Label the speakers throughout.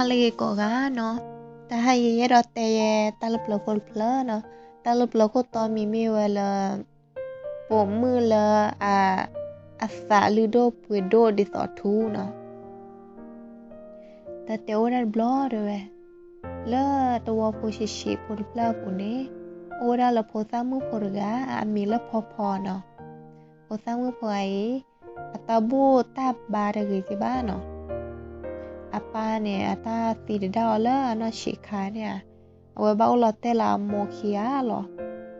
Speaker 1: าเลก็กาเนาะแต่หายเยอะเราแต่เยตลบเรลคนเพลเนาะตลบลรกตอมีมีเวลาปมมือละอ่าอาสาลือโดปวดโดดิสอทูเนาะแต่เตวนั้นบลอด้วยแล้วตัวผู้ชิชิผู้เพลผู้นี้โอดาละโพสามือผู้กาอามีละพอพอเนาะพพสามือผูไอ้ตาบูตาบาร์ะกิ่บ้านเนาะအပားနဲ့အတားတီဒေါ်လာနော်ရှိခါနဲ့အဝဘောလတဲလာမိုခီယာလော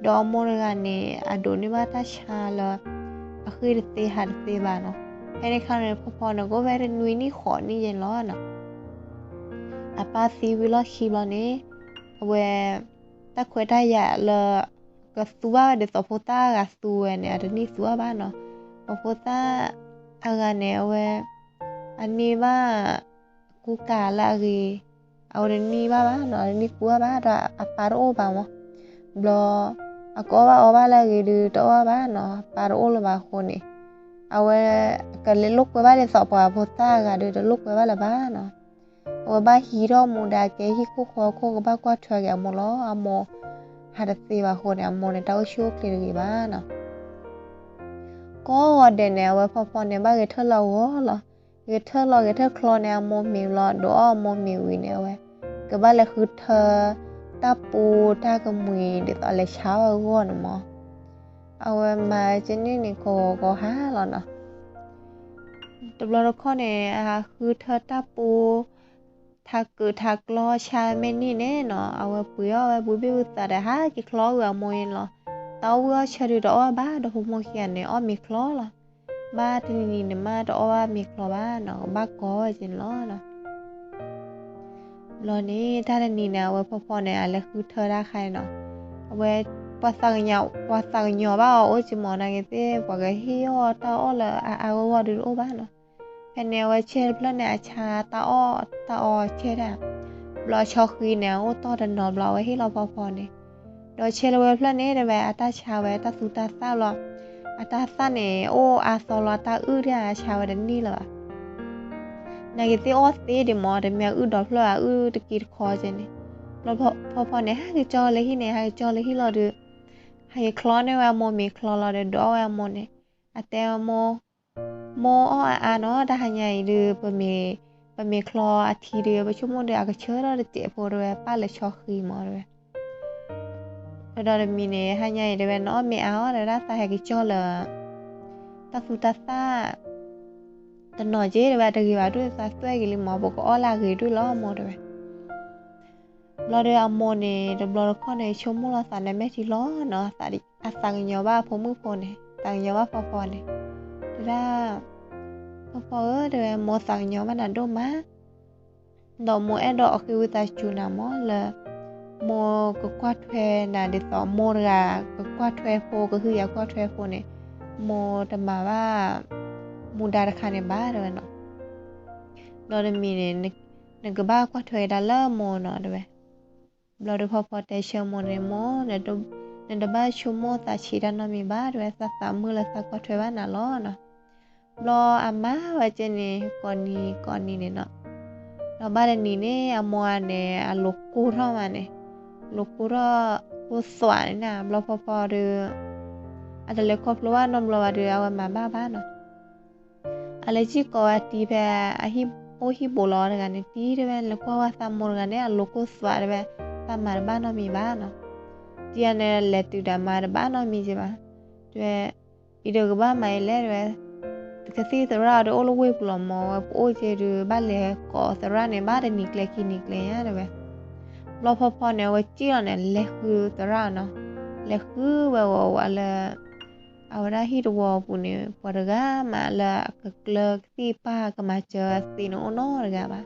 Speaker 1: ဒေါ်မောရကနေအဒိုနီမတာရှာလောအခီရတေဟာတေဘာနော်အဲဒီခါနဲ့ဖဖနကိုဝဲရနွီနီခေါ်နေရင်လောနော်အပားစီဝီလောခီလောနေအဝဲတခွေတရလောကစူဝါဒေသဖိုတာကစူဝဲနဲ့အဒနီစူဝါဘာနော်ဖိုတာအကနေအဝဲအနီဘာ ku kala ge auren ni baba no auren ni kua ba ra apar o ba mo blo ba oba la ge du to ba no apar o lo ba khone awe kale lok ba le so pa phota ga du to lok ba la ba no o ba hiro mu da ke hi ku kho kho ba kwa thwa ga mo lo amo hada se ba khone amo ne tao shu kle ge ba no ko wa de ne wa phone ba ge thla wo lo เกเธอรอเกเธอคลอแนวโมมิวรอดอโมมิววินเอไว้ก็บ้านเลยคือเธอตาปูตากระมุยเดี๋ยวตอนเลยเช้าเอ้ว่นมอเอาไว้มาเจนนี่นี่ก็ก็หาลรอเนาะตบลรข้อเนี่ยนะคะคือเธอตาปูทัากือทัากลอชาเม่นี่แน่เนาะเอาไว้ปุยเอาไว้บุบปอุต่ได้ฮะกิคลอเวอมวยเนาะเต้าเวเชอร์ดดอบ้าดอกหมเขียนเนี่ยอ้อมีคลอเหรอบ้าที่นี่เนี่ยมาต่อว่ามีครอบ้านเนาะบ้าก้อยจินล้อเนาะรอนี้ถ้าที่นี่เนี่ยเว้พ่อพ่อในอะไรคือเธอได้ใครเนาะเว้ภาษาเงียภาษาเงียบ้าโอ้จีหมอนางเงี้ยบอกเลยฮิโอตาอ้อเลยอาอาวอวดูโอ้บ้านเนาะแค่เนี่ยเว้เชิดแล้วเนี่ยชาตาอ้อตาอ้อเชิดอ่ะเราชอบคืนแนวต้อดันนอนเราไว้ให้เราพอๆเนี่ยรดเชิลเว้เพื่อนนี่้แต่แวะตาชาแวะตาสูตาเศร้าเรออาตาันเนโออาซอลตาอือเดียชาวดันนี่เหรอนากติออสตีเดมอเดเมียอือดอพลออือตะกีดคอเจนี่เราพอพอพอเนี่ยฮะคจอเลยที่เนี่ยฮะคจอเลยที่เราดูห้คลอเนี่ยว่าโมมีคลอเราเดดอว่าโมเนี่ยอาแต่โมโมอ้ออาเนาะดาหญ่ดูเปีเปมีคลออาทีเดียวไปชั่วโมงเดียวก็เชื่อเราเจ็บวดเรป้าเลยชอคือมอเลย rồi mình này hai ngày để nó mẹ áo rồi ra xa hai cái cho là ta su ta xa ta nói chứ rồi bà ta ghi bà đuôi xa xuôi cái limo bộ có là ghi đuôi lo mò rồi lo đây ông mò này rồi lo con này chung mua là xa này mấy thì lo nó xa đi à xa nhiều ba phố mưu phố này xa nhiều ba phố phố này ra phố phố rồi mò xa nhiều ba là đô má đó mò em đỏ khi ta chú nào mò là มก็กวาาแทนะเดสอมอรากกวาาแทโฟก็คืออยากวาาแทโฟเนี่ยมจตมาว่ามูดาราคาในี่บ้านเลยเนาะเราจะมีเนี่ยนึนกบ้ากวาาแทดอเลอร์มเนาะด้วยเราได้พอพอแต่เชื่อมอเนโมเนี่ยดวเนี่ยดบ้าชุมตาชีดันามีบ้าด้วยสักสามมือละสักกวาาแทว้าน่ะล้อเนาะรออาม่าว่าเจนี่ก่อนนี้ก่อนนี้เนี่ยเนาะเราบ้านนี้เนี่ยอมวเนี่ยอาลูกกูเท่ามาเนี่ยลูกปุระผู้สวยนะบลอพอพอเรืออาจจะเล็กครอบครัวนมรอเรือเอามาบ้าบ้านเนาะอะไรจีก็ว่าตีแพอาฮิโอฮิโบลอนกันตีด้วยแล้วก็ว่าซามอนกันเนี่ยลูกสวยด้วยซามาบ้านเนาะมีบ้านเนาะตีอันเนี่ยเลตุดามาบ้านเนาะมีใช่ปะด้วยอีเด็กบ้านใหม่แล้วด้วยကစီသရာတို့အလိုဝေးပလမောအိုချေရဘာလေကောသရာနေမာဒနိကလေခိနိကလေရတယ်ပဲလောဖဖောနဲ့ဝကြည့်ရနဲ့လက်ခုတရနော်လက်ခုဝဝဝလာအဝရဟိရဝပုန်ပရဂမလာကကလကတိပါကမချာစီနိုနောရဂပါ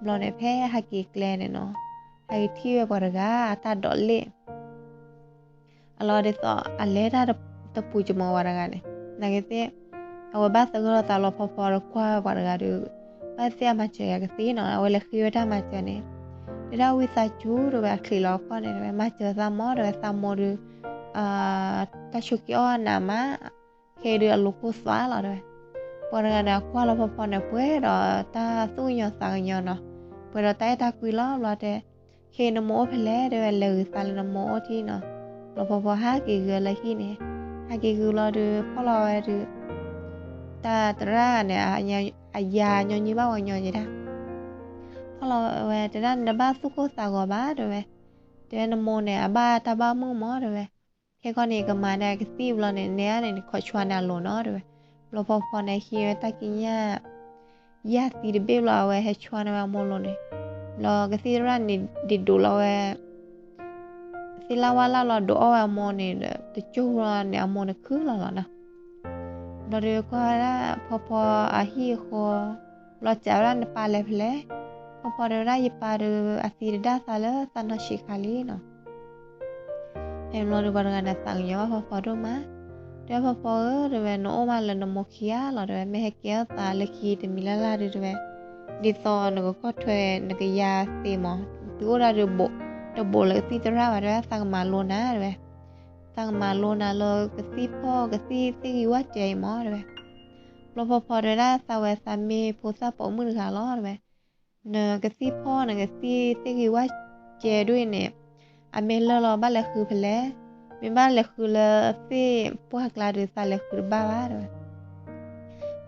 Speaker 1: ဘလောနေဖဲဟကီကလဲနေနော်ဟိုက်တီဝပရဂအတဒော်လေအလောဒေသောအလဲတာတပူချမဝရဂနေနဂတိအဝဘသဂရတလောဖဖောရခွာဝရဂဒုပတ်စယမချေကစီနော်အဝလက်ခိရတမချေနေ ra rau sa chú rồi bà khỉ lọ con này rồi mà chờ ra mó rồi sa mô rồi à ta chú kia nà má khi được lúc cô xóa là rồi bọn người nào qua là bọn này quế rồi ta su nhỏ sao nhỏ nó bởi rồi tay ta quỳ lọ là thế khi nó mổ phải lẽ rồi lử sao nó mổ thì nó là bọn bọn hát kỳ gửi là khi này hát kỳ gửi là được phó lọ rồi ta ra này à nhà à già nhỏ như bao nhiêu vậy đó ခလဝဲတရနဘာစုကိုစာကောပါတဝဲတရနမိုနေအဘာတဘာမုံမောတဝဲခေကောနေကမနာကစီဘလနေနေရနေခွချွာနာလုံးနော်တဝဲဘလဖောဖောနေဟီရတကင်ရယက်တီဘေဘလဝဲဟချွာနာမလုံးနေလောကစီရနေဒီဒိုလဝဲစီလာဝလာလောဒိုအဝမောနေတချိုရနေအမောနေခူးလာလာနာဒရေကွာရဖဖအဟီခောလောချာရနပါလေဖလေ comparará para acididad sala tanah shikali no em lo rubar ngana sang yo pa pa do ma de pa pa de ve no ma le no mo khia lo de me he kia ta le khi de mi la la de de di so no ko thwe no ke ya se mo tu ra de bo de bo le si tra wa de sang ma lo na de sang ma lo na lo ke si pho ke si si wa che mo de lo pa pa de ra sa wa sa mi pho sa po mu ka lo de นะกะซีพ่อนะกะซีซีคือว่าเจด้วยเนี่ยอเมนลอรอบ้านแล้คือเพลแล้วเปบ้านแล้คือละซีพวกกลาดือซาแล้วคือบ้าบ้าเลย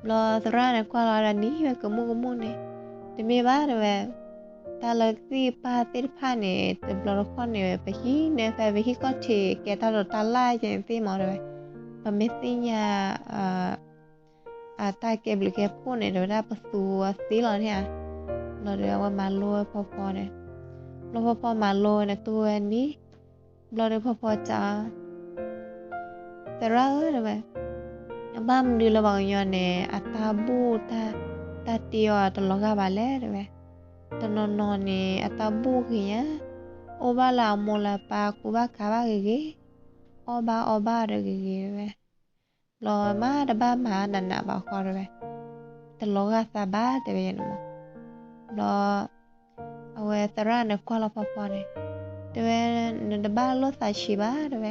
Speaker 1: รอสระนะกว่ารอรันนี้ว่ามุกมุนเนี่ยแต่ไม่บ้าเลยแบบต่ละซีป้าเต็มผ้าเนี่ยจะรอรคอนเนี่ยไปฮีเนี่ยแฟนไปฮีก็เทแกตลอดตาล่าอย่างซีหมอเลยปะเมซี่ยาอ่าอ่าตาเก็บหรือแกพูดเนี่ยเดี๋ยวได้ประตูซีหรอเนี่ยเราเรียกว่ามาลัวพอพอเนี่ยเราพอพอมาลัวเนี่ยตัวนี้เราเรียกพอพอจ้าแต่เราเรียกว่าบ้ามดีเราบอกย้อนเนี่ยอัตาบูตาตาเตียวตลอดกาบาเล่เรียกว่าตอนนอนเนี่ยอัตาบูคือเนี่ยโอบาลาโมลาปากูบากาบาเกเกโอบาโอบาเรเกเกเรียกว่าเรามาดับบ้ามานันนะบอกก่อนเรียกว่าตลอดกาสบาเดียวกันมั้လောအဝဲတရနကွာလဖဖနေတဝဲနတဘာလောစာရှိပါတဝဲ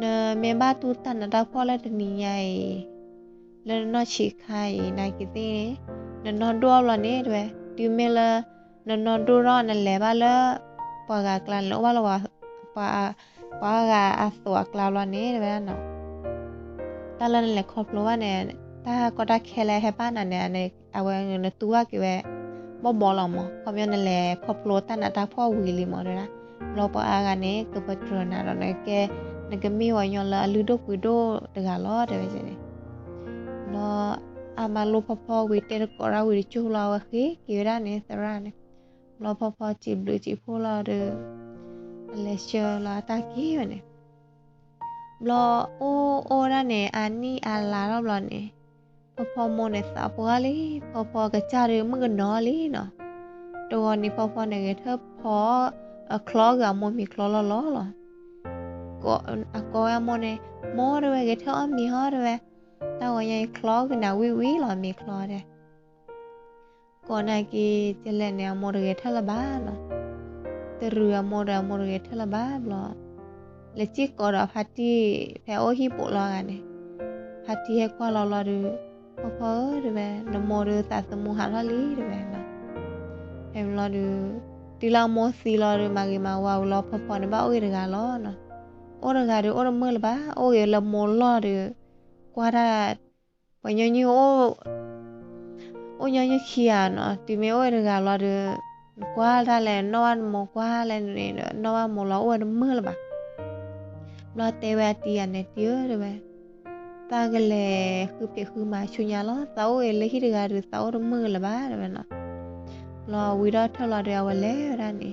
Speaker 1: နမေဘာတူတန်တာဖောလက်တနီယိုင်လနနချိခိုင်နိုင်ကတိနနဒွာလနေတဝဲဒီမေလနနဒူရနလဲပါလပဂကလန်လောဘလောပါပါကအသွာကလာလနေတဝဲနော်တလန်လက်ခေါပလောနဲ့တာကတာခဲလဲဟဲပါနာနဲ့အဝဲနတူဝကေဝဲบ่บ่ลอมขอมยนแลขอบโลตันตาพ่อวีลิมอนะลอปอากันเนกบตรนาดนะแกนกมีวอยอนละอลุดกวิโดตกาลอเดเวเจเนลออามาลอพพอวิเตกอราวิจุลาวะคีกิราเนสราเนลอพพอจิบลุจิโพลอเดเลเชอลาตากีเวเนลอโอโอราเนอานีอาลาลอบลอเนพอพอมเนสาพอลีพอพอกระจาเรมึงกันนอลีเนาะ ตัวนี้พอพอในเธอพอคลอกับโมมีคลอลอลอหรอก็อะก็โมเนโมอรเวกเธอมีฮอเรเวแต่ว่ายังคลอกันนะวิวิหรอมีคลอเดก่อนหน้ากีจะเล่นเนี่ยโมเรเกเธอละบ้าเนาะแต่เรือโมเรโมเรเกเธอละบ้าหรอเลจิกกอดพัตตี้แพโอฮิปุลอกันเนี่ยพัตตี้ให้คว่าลอลอดู apa deba namo de ta semu hala li deba ma em lo de ti la mo si lo de ma ge mà wa lo pho pho ne ba o ge lo no o de ga de o de mo le ba o ge là mo lo de qua ra wa nyo nyo o ô, nyo nyo khia no ti me o de ga lo de qua ra là no ăn mua qua là no ăn mua lo o de mo le ba lo te wa ti an ne ti o တာကလေးခုပြခုမှာရှင်ညာလောသောဝေလေဟိတကတူသောရမှုလပါတယ်နော်လောဝီတော့ထောက်လာတယ်ဝဲလဲရနေ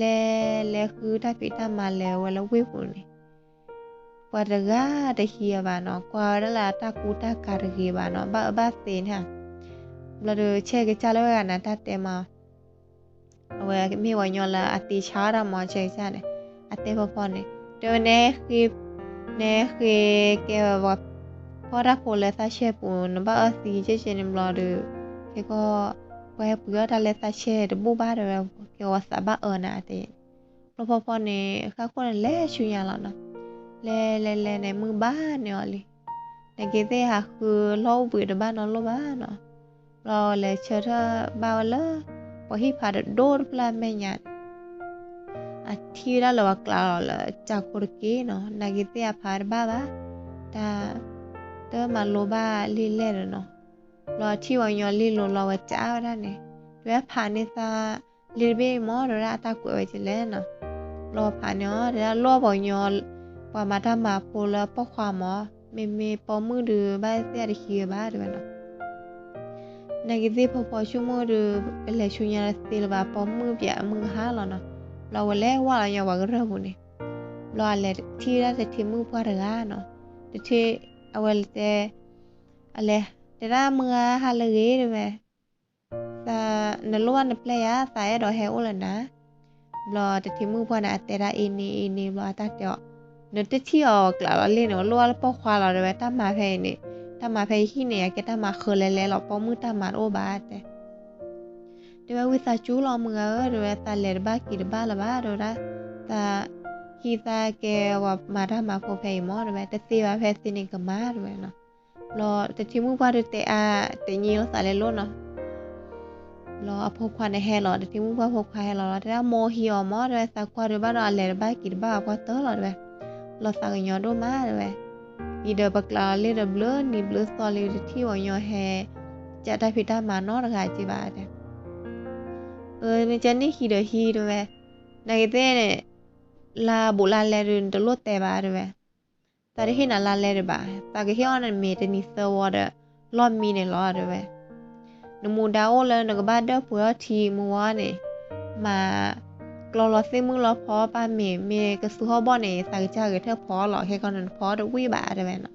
Speaker 1: လဲလဲခုတပိတမလဲဝဲလဝေပုန်နေပဒဂါတဟိယဘာနော်ကွာရလာတကူတကာရကေဘာနော်ဘဘစင်ဟာဘလဒချေကချလောရနာတတဲမအဝဲမိဝညောလာအတိချာရမောချေစတယ်အတေဖဖို့နေတော်နေခိเนค nege g ั wa pora บ o l e sa s เ e pun ba a si je j อ n ้ m lo de k ะเ o we อ u r เ da le sa she de bu ว a de ke wa sa ba a n าเ e รพอพเนี่ยข้าคนแล่ชุยาแล้วนะแล่แล่แล่ในมือบ้านเนี่ยเลยในเกเตค่ะคือเล่าบืนบ้านนอนรบ้านเนาะเราเลยเชื่อเธอบ่าวเลยพอที่พาโดนปลาแม่ยัน atthira lo baklala chakurki no nagite a par baba ta ta maloba lile no lo thi wa yo lilo lo wa cha ra ne we pha ne sa lirbe mo ra ta ku we ti le no lo pha no ra lo bo yo wa ma ta ma po la po kwa mo me me po mu du ba se ri ki ba ri no นากเดพอพอชั่วโมงหรือเป็นแหล่ชุญญาสติลว่าปอมมือเปียมือห้าแล้วเนาะเราเล่ว่าอะไรอย่างว่าก็เริ่มบุนี่เราอะไรที่เราจะทีมือพอถึงอ่ะเนาะแต่ที่เอาไว้แต่อะไรแต่ถ้าเมื่อฮาเลยได้ไหมแต่ในล้วนในเพลย์อะสายดอกเฮอุลนะเราแต่ทีมือพอนะแต่ละอินีอินีเราตัดเจาะเนื้อที่ออกแล้วเล่นเราล้วนปอกควาเราได้ไหมตั้มมาเพลนี่ตั้มมาเพลที่เนี่ยแกตั้มมาคือเล่เล่เราป้อมือตั้มมาโอบาแต่ dewa wisa chulo mga dewa ta lerba kirba laba dewa ta kita ke wa mara ma ko phe mo dewa ta si ba phe si ni ka ma dewa no lo te ti mu pa de te a te ni lo sa le lo no lo a pho khwa ne he lo te ti mu pa pho khwa he lo ta mo hi o mo dewa sa khwa dewa no lerba kirba pa to lo dewa lo sa ga nyo do ma dewa ni de ba kla le de blur ni blur so le ti wa nyo he จะได้พิดามาเนาะนะคะจีบาเนี่ยเออมันจะนี่ฮีเดฮีด้วยนักเต้นเนี่ยลาบุลาเลรุนตลอดเตะบาดเวยแต่ที่นั่นลาเลรบาตากที่ออนนั้เมีแต่มีเซอร์วอร์ลอดมีในลอดด้วยนมูดาวเล้วนักบ้านเด้อเพื่อทีมัวเนี่ยมากลอลอซี่มึงรอพอป้าเมยเมย์ก็ซื้อหอบ้านเนี่ยสากิจาเกิบเธอพอหรอแค่ก้อนนั้นพอด้วยบาดเวนะ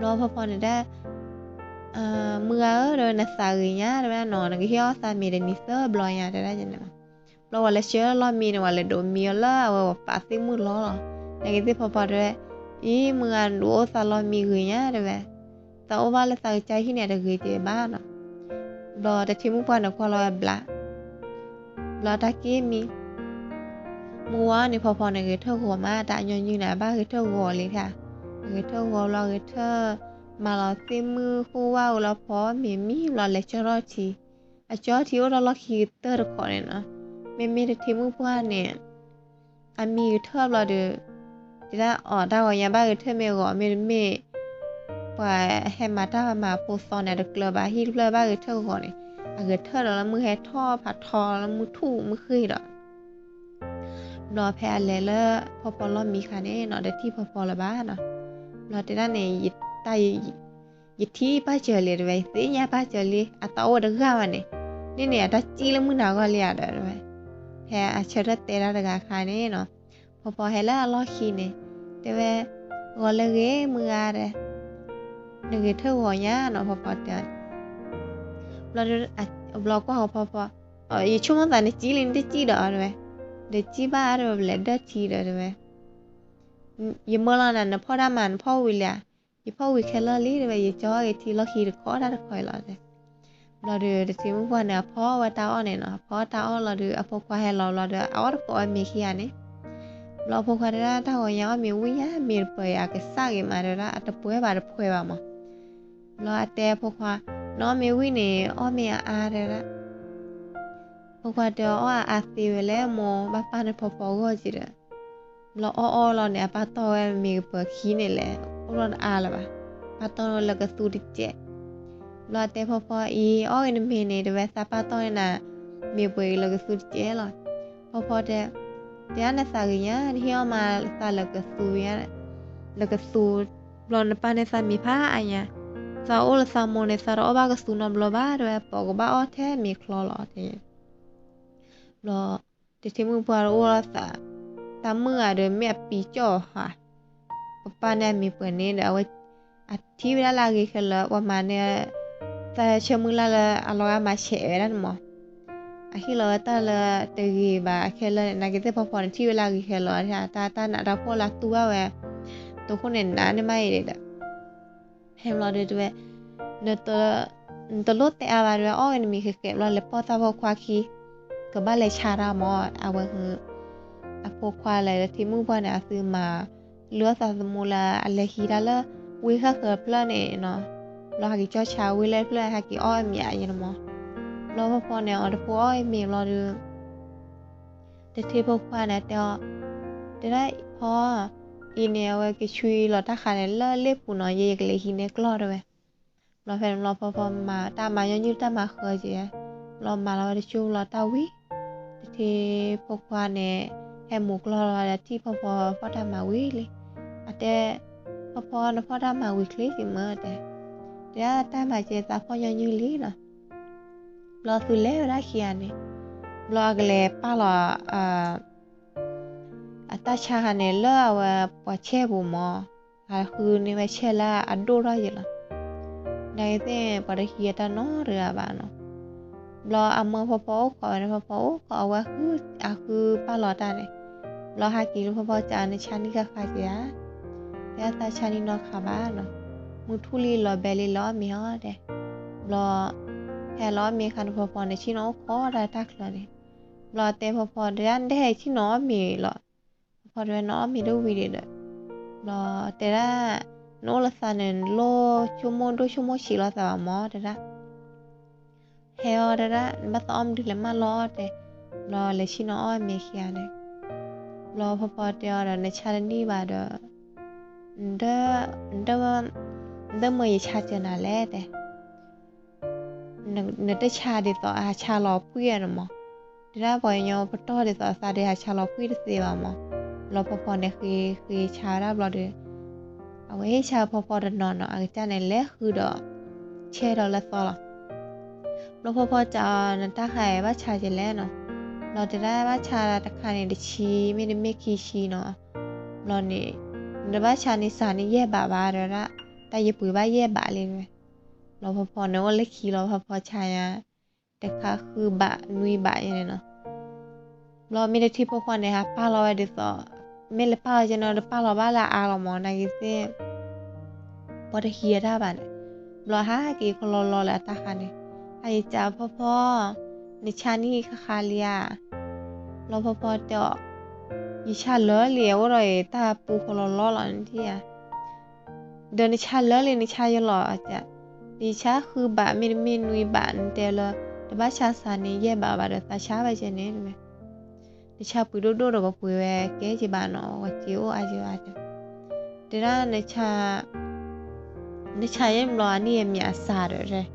Speaker 1: รอพอพอเนี่ยได้เมื่อเดนสายเนี่ยแม่นอนก็เหี้ยสามีเดนิสเซอร์บลอยยาได้ได้ยังไงเราว่าเลเชื่อเรามีในวันเลยโดนมีแล้วว่าฟาซิมืดล้อในกิจพอๆด้วยอีเมื่อดูสารมีเงี้ยได้ไหมแต่ว่าเราใส่ใจที่เนี่ยเราเคยเจอบ้านเนาะเราจะทิ้งมุกไปในคอามเราบลาเราตะกี้มีมัวในพอๆในเกยดเท่าหัวมาแต่ยังอยู่ไหนบ้านเกยดเท่าหัวเลยค่ะเกยดเท่าหัวเราเกยดเท่ามาลอติมือคู่ว่าเราพอมีมีเราเลชรอทีอาจอทีว่าเราลอกคีเตอร์ก่อนเนา่ยนะไม่มีที่มือพวกเนี่ยอัมีเท่าเราเดือจะได้ออกถ้าว่ายาบ้าเออเท่า์ไม่ก่อไม่ไม่ไปให้มาถ้ามาโพซอนเนี่ยเกลือบาฮีเกลือบ้าเออเท่าก่อนเนี่ยอาเกิดเท่าเราละมือแฮท่อผัดทอแล้วมือทู่มือขึ้นหรอรอแพ้เลยแล้วพอพอลอมีคันนี้เนาะเดี๋ที่พอพอละบ้านเนาะเราจะได้ในยิดတာယယတိပါကြလေရပဲသိညာပါကြလေအတော်ရကပါနဲ့နင်းနေတာကြည်လမှုနာကလေရတယ်ပဲဟဲအချက်ရတဲရတကခါနေနော်ဖဖဟဲလာလောခီနေတဝဲဝလကေမူရတယ်ငကေထောဝညာနော်ဖဖတဲ့ဘလော့ဘလော့ကဟဖဖအေးချုံမသားနေကြည်လင်းတကြည်တော့ရတယ်ဒါကြည်ပါရတယ်ဘလက်ဒါကြည်တယ်ပဲယမလာနနဖော်ရမန်ဖော်ဝီလာ ye pha wi khela li de ye jo ge ti lo hi de kho da de kho la de la de de ti mu kwa ne pho wa ta on ne no pho ta on la de a pho kwa he lo la de a or ko a mi khi ya ne lo pho kwa de ta ho ya mi wi ya mi pe ya ke sa ge ma de ra a de pwe ba de pwe ba ma lo a te pho kwa no mi wi ne o mi a a de ra ပကတောအာသီဝလေမောဘပန်ဖောဖောကိုကြည့်တယ်လောအောအောလောနေပါတော့မီပခီးနေလေุรอนอาละบะปาตอนเละกะสูดิเจลอเตพอพออีออินเมเนเดเวซาปาตอนนะเมเปยละกะสูดิเจลอพอพอเตเตยานะซากิยาเฮียมาซาละกะสูยะละกะสูลอนปานเนซามีพาอายะซาโอละซามอนเนสารอบากะสูนอมลอบาเรปอกบ้าออแท้มีคลอลอเตยลอเตเที่มุปาโวละซาตามเมื่อเดือนเมษปีจ่อค่ะปป้าเนี่ยมีเปื่อนนี่เดี๋ยวอาทิตย์ละลากีกันแล้วว่ามาเนี่ยแต่เชื่อมือละละอร่อยมาเฉยนั่นหมออาทิตย์ละตาละตะกี้บ่ายแครละนนักเตะพอพอในที่เวลากีกันแล้วนะตาตาหน้าเราพอรักตัวแหวะตัวคนเห็นนะเนี่ยไม่เด็ดอะเฮเราเด็ด้วยเนื้อตัวตัวรถแต่อาวารเด้วยอ้อยมีเก็บเราเลยพอตาพอควาคีกับบ้านเลยชาราหมออาวะคืออาพวกควาอะไรที่มือพ่อเนี่ยซื้อมาเลือสาสมูลาอะไรฮีดาละวิค่ะเกิดเพลนเองเนาะเราหากิจชาวิเลยเพลนหากิอ้อยมีอะไรเนาะเราพอเนี่ยอดพูอ้อยมีเราดูแต่ที่พวกพานะเดียวจะได้พออีเนียเวกิชุยเราถ้าขาดเนี่ยเล็บปุ่นเนาะเยกเลยฮีเนกลอดเลยเราแฟนเราพอพอมาตามมาย้อนยืดตามมาเคยเจียเรามาเราได้ชูเราตาวิที่พวกพาเนี่ยแฮมูกลอเราที่พอพอพอตามมาวิเลยအတဲဖဖလဖတာမဝီကလီစီမတဲ့တရားတမ်းပါကျေစာဖော်ရညူလီနော်ဘလောသူလဲရခီယနေဘလောကလေးပါလာအာအတချာဟနေလောဝပချေဘူးမအခုနေမချေလာအဒိုရရလားနိုင်တဲ့ပရခီယတနော်ရပါနော်บลออามอพอพอขอนะพอพอขอว่าคืออาคือป้าลอตาเนี่ยบลอฮากิลพอพอจานในชั้นนี้ก็คาเสียยาตาชานีนอขาบ้านมุทุลีลอเบลีลอมีฮอเดลอแฮลอมีคันพอพอในชิโนอคอได้ทักเลยลอเตพอพอเดนได้ชิโนอมีลอพอเดนน้อมีด้วยวีดีเดลอเตระโนลซานเนโลชั่วโมงด้วยชั่วโมงชีลอสาวมอเดระเฮอเดระบัตอมดิเลมาลอเดรอเลยชิโนอมีเคียเดรอพอพอเดียวเราในชาลนดี่บาร์เดอดเดเดมยชาเจนาแลเดเนดชาดิตอชาลอพุยนมอดีบอยปตอดิตอซาเดชาลอพุยดิเซมอลอพอพอเนี่ยคือคือชาราบลอดเอาไว้ชาพอพอดนอนเนาะอาจารย์ในแลคือดอเชดอละซอลลอพอพอจะนตาไหว่าชาเจแลเนาะเราจะได้ว่าชาตะคานในดชีไม่ได้ไม่คีชีเนาะเราเนี่เดว่าชานิสานี่แย่บาบาเดละแต่ยปุ๋ยว่าแย่บาเลยเราพอพอเนาะว่าเล็กขี้เราพอพอชายะแต่ค่ะคือบะนุยบะยังไงเนาะ เราไม่ได้ที่พวกคนเลยค่ะป้าเราไปดี๋ยวไม่เลยป้าจะนอนป้าเราบ้าละอาเราหมอนากิเซ่พอได้เฮียได้บ้านรอห้ากี่คนรอรอแล้วตาคันเลี่ยไอจ้าพ่อพ่อในชานี่คาคาเลียเราพอพอเจาะ一下老了，我来他不可能老了的呀。เดินชาเลเลยนชายหล่ออาจจะดิชาคือบะมีมีนุยบะนแต่ละแต่บ้าชาสานี่แย่บะบะเดตาชาไปเจนี่ไหมดิชาปุยโดโดเราก็ปุยแวแกจีบานอ๋อวจิโออาจิอาจจะแต่ละนชานชาเย็มรอนี่มีอาสาเลย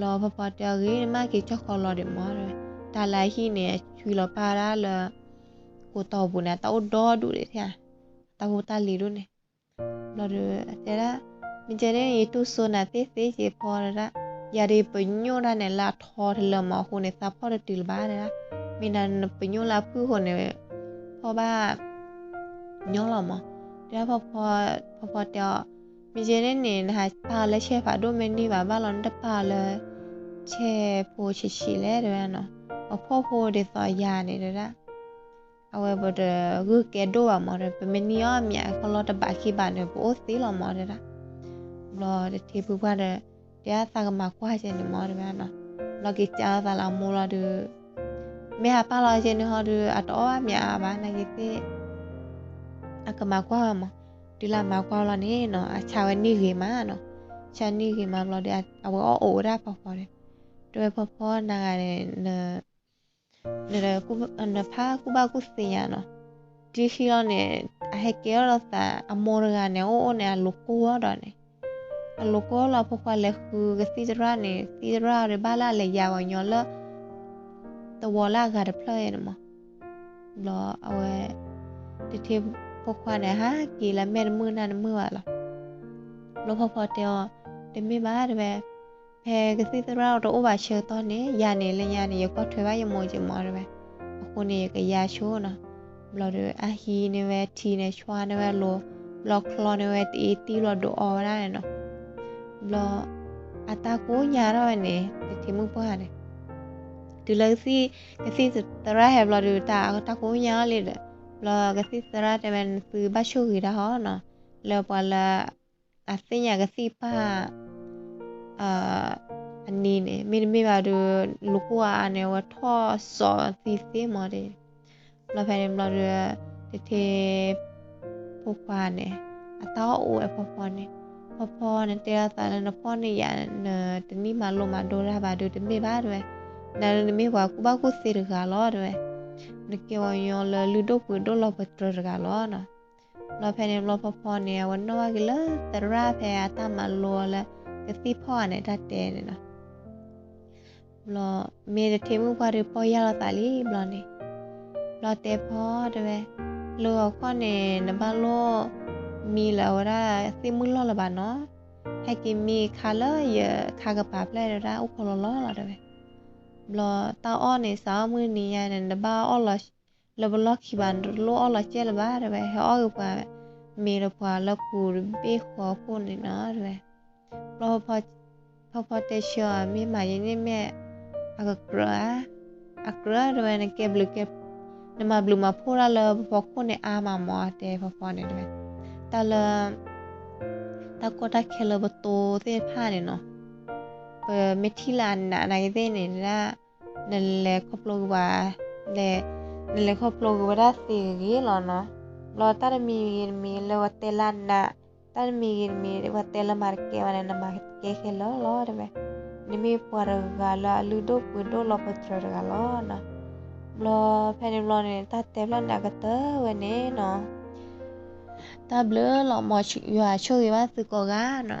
Speaker 1: รอพอพอเดียวกี้มากกี่เจ้าคอรอเดี๋ยวมอเลยตาลายที่เนี่ยชุยรอปาราเลยကိုတော့ဘူးနด့တော့တော့တူတယ်ထင်ีာဘเးတာလီလို့จေလော်ရတဲ့လားမင်းကျတဲ့ရေတူဆိုနာသေးသေးရေပေါ်ရတာရရပညိုရနဲ့လာထော်ထလမဟိုနေသဖော်တူလပါရမင်းနပညိုလာဖူးဟိုနေพอบ้าย้อนหลอมอเดี๋ยวพอพอพอพอเดียวมีเจเน่เนี่ยนะคะปาและแช่ฝาดูเมนี่แบบว่าเราได้ปาเลยแช่โพชิชิแล่ด้วยเนาะพอพ่อโพเดซอยาเนี่ยด้วยละအဝဲဘဒဂုကေဒိုဝမော်ရပမနီယာမြခလောတပါခိပါနေပိုးသီလမော်ရတာလော်တေပူပါတဲ့တရားစာကမှာခွာချင်တယ်မော်ရဗျာနော်လော်ကိချာသာလာမော်လာဒူမေဟာပါလာချင်နေဟောဒူအတော်အမြာပါနေကိအကမှာခွာမဒီလာမှာခွာလာနေနော်အချာဝနေကြီးမှာနော်ချန်နေကြီးမှာလော်တဲ့အဝေါ်အိုရာဖော်ဖော်တယ်တွေ့ဖော်ဖော်နာရတဲ့ le ku na pa ku ba ku siya no di shiro ne a he ke ro sa amor ga ne o ne a lo ku wa da ne a lo ko la po kwa le ku ga si ra ne si ra re ba la le ya wa nyo lo to wa la ga de plo ye no lo a we ti ti po kwa ne ha ki la me mu na mu wa lo lo po po te o te me ba de ba ဟဲကစီသရာတော့ over share တော့နေရနေလင်းရနေရကောထွေပါရမို့ချင်မော်ရပဲအခုနေကရရှိုးနော်ဘလော်တွေအဟီနေပဲထီနေချွာနေပဲလို့ဘလော့ကလော်နေပဲတီတီလို့တော့အော်ရတယ်နော်ဘလော့အတာကိုညာတော့နေတတိမှုပေါ်ရတယ်ဒီလိုစီကစီသရာဟဲဘလော်တွေတာအတာကိုညာလေတဲ့ဘလော့ကစီသရာတဲ့မန်စူဘရှူရီတာဟောနော်လော်ပါလာအစင်ရကစီပါအာအနေနဲ့မိမိဘာတို့လူကွာအနေဝထော့စောသီစီမော်တယ်ဘလဖယ်ဘလရတထေပုပ္ပါနဲ့အတော့အိုအဖဖောနဲ့ဖဖောနဲ့တရားသာနဲ့ဖောနဲ့ရနဲ့တနည်းမှလုံးမဒေါ်ရပါတို့တမိပါတို့နာရမေဘာကုဘကုစီရကလောတို့နကေဝယောလလူတို့ပွတို့လပတရကလောနော်လောဖယ်နဲ့လောဖဖောနဲ့ဝနောကလသရဖယ်အတမလောလဲကတိဖောနဲ့တတ်တယ်နော်ဘလမေတထေမှုဘာတွေပေါ်ရတော့တာလေဘလနေဘလတေဖောတပဲလောခေါနဲ့နဘလောမီလာဝရသိမှုလောလပါနော်ဟဲ့ကီမီခါလရခါကပါပလဲရာဥခလလောလာတယ်ဘလတောင်းအောင်နေစာမွေးနေရတဲ့နဘာအော်လလဘလခိဘန်လောအော်လကျဲလပါတယ်ဟဲ့အော်ကပါမေရပွာလကူဘေခေါ်ဖို့နေနော်တယ်รลพอพอพอเตชัวมีหมายนี่แม่อักเกลืออักเกลือด้วยนะเก็บหรือเก็บนำมาบลูมาพูดแล้วพอคุณในอามามอเตพอพอเนี่ยด้วยแต่ละตะกตดเคลบโตเสื้อผ้าเนี่ยเนาะเปิดเมทิลันนะในเส้เนี่ยนะนั่นแหละครอบครกวแหละนั่นแหละครอบครกว่ได้สิ่งนี้หรอเนาะเราตั้งมีมีเลวเตลันนะ Tan Guatela marqueban en Maquejelo Lorbe, ni mi puargala ludo pudo lo potrorgalona. No. Lo peniblon en niin, tateblan niin agata veneno. Niin Ta bleu lo moch yua chui va su cogano.